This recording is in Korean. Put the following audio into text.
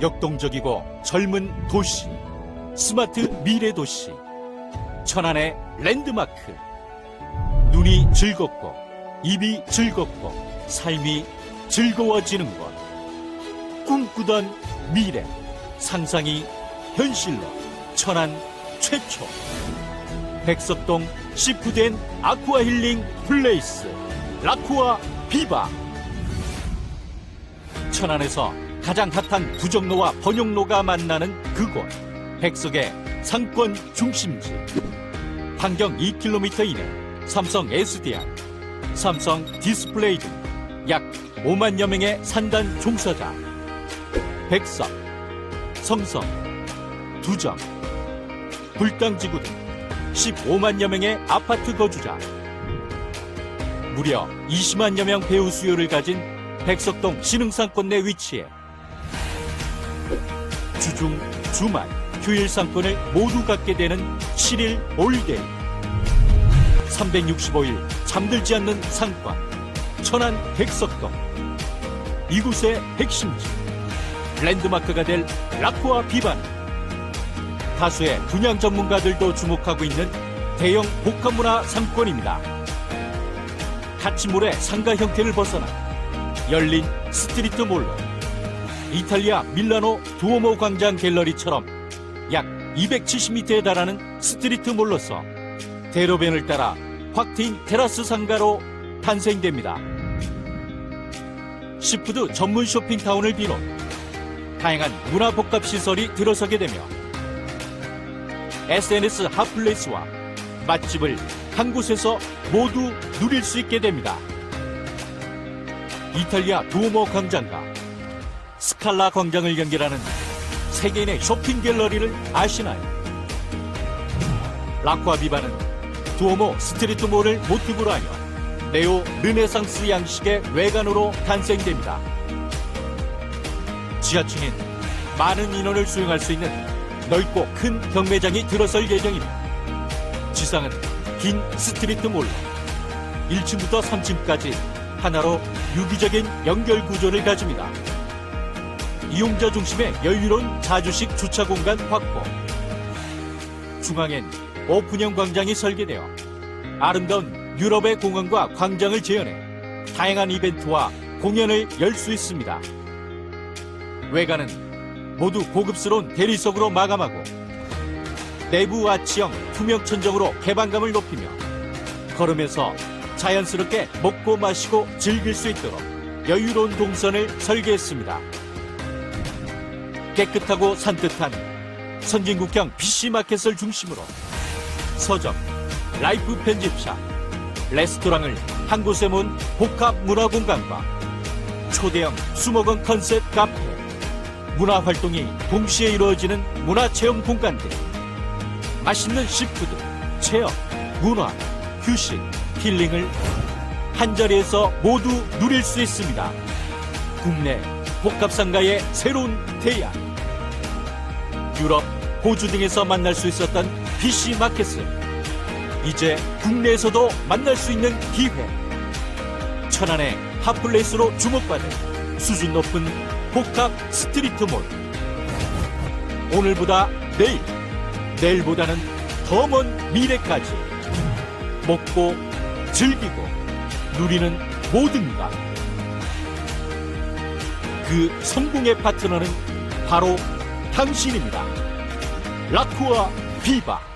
역동적이고 젊은 도시, 스마트 미래 도시, 천안의 랜드마크. 눈이 즐겁고, 입이 즐겁고, 삶이 즐거워지는 곳. 꿈꾸던 미래, 상상이 현실로 천안 최초. 백석동 시푸드앤 아쿠아 힐링 플레이스 라쿠아 비바 천안에서 가장 핫한 부정로와 번영로가 만나는 그곳 백석의 상권 중심지. 반경 2km 이내 삼성 SDI 삼성 디스플레이 등 약 5만여 명의 산단 종사자. 백석 성성 두정 불당지구 등 15만여 명의 아파트 거주자. 무려 20만여 명 배우 수요를 가진 백석동 신흥상권 내 위치해 주중, 주말, 휴일 상권을 모두 갖게 되는 7일 올데이 365일 잠들지 않는 상권 천안 백석동. 이곳의 핵심지. 랜드마크가 될 라코아 비반 다수의 분양 전문가들도 주목하고 있는 대형 복합문화 상권입니다. 가치몰의 상가 형태를 벗어나 열린 스트리트 몰로 이탈리아 밀라노 두오모 광장 갤러리처럼 약 270m에 달하는 스트리트 몰로서 대로변을 따라 확 트인 테라스 상가로 탄생됩니다. 시푸드 전문 쇼핑타운을 비롯 다양한 문화복합 시설이 들어서게 되며 SNS 핫플레이스와 맛집을 한 곳에서 모두 누릴 수 있게 됩니다. 이탈리아 두오모 광장과 스칼라 광장을 연결하는 세계인의 쇼핑 갤러리를 아시나요? 라쿠아 비바는 두오모 스트리트몰을 모티브로 하여 네오 르네상스 양식의 외관으로 탄생됩니다. 지하층엔 많은 인원을 수용할 수 있는 넓고 큰 경매장이 들어설 예정이며 지상은 긴 스트리트 몰로 1층부터 3층까지 하나로 유기적인 연결 구조를 가집니다. 이용자 중심의 여유로운 자주식 주차 공간 확보 중앙엔 오픈형 광장이 설계되어 아름다운 유럽의 공원과 광장을 재현해 다양한 이벤트와 공연을 열 수 있습니다. 외관은 모두 고급스러운 대리석으로 마감하고 내부 아치형 투명 천정으로 개방감을 높이며 걸으면서 자연스럽게 먹고 마시고 즐길 수 있도록 여유로운 동선을 설계했습니다. 깨끗하고 산뜻한 선진국형 PC마켓을 중심으로 서점, 라이프 편집샵, 레스토랑을 한 곳에 모은 복합 문화 공간과 초대형 수목원 컨셉 카페, 문화 활동이 동시에 이루어지는 문화 체험 공간들, 맛있는 시푸드, 체험, 문화, 휴식, 힐링을 한 자리에서 모두 누릴 수 있습니다. 국내 복합상가의 새로운 대안. 유럽, 호주 등에서 만날 수 있었던 PC 마켓을 이제 국내에서도 만날 수 있는 기회. 천안의 핫플레이스로 주목받은 수준 높은 복합 스트리트몰. 오늘보다 내일, 내일보다는 더 먼 미래까지 먹고 즐기고 누리는 모든 것. 그 성공의 파트너는 바로 당신입니다. 라쿠아 비바.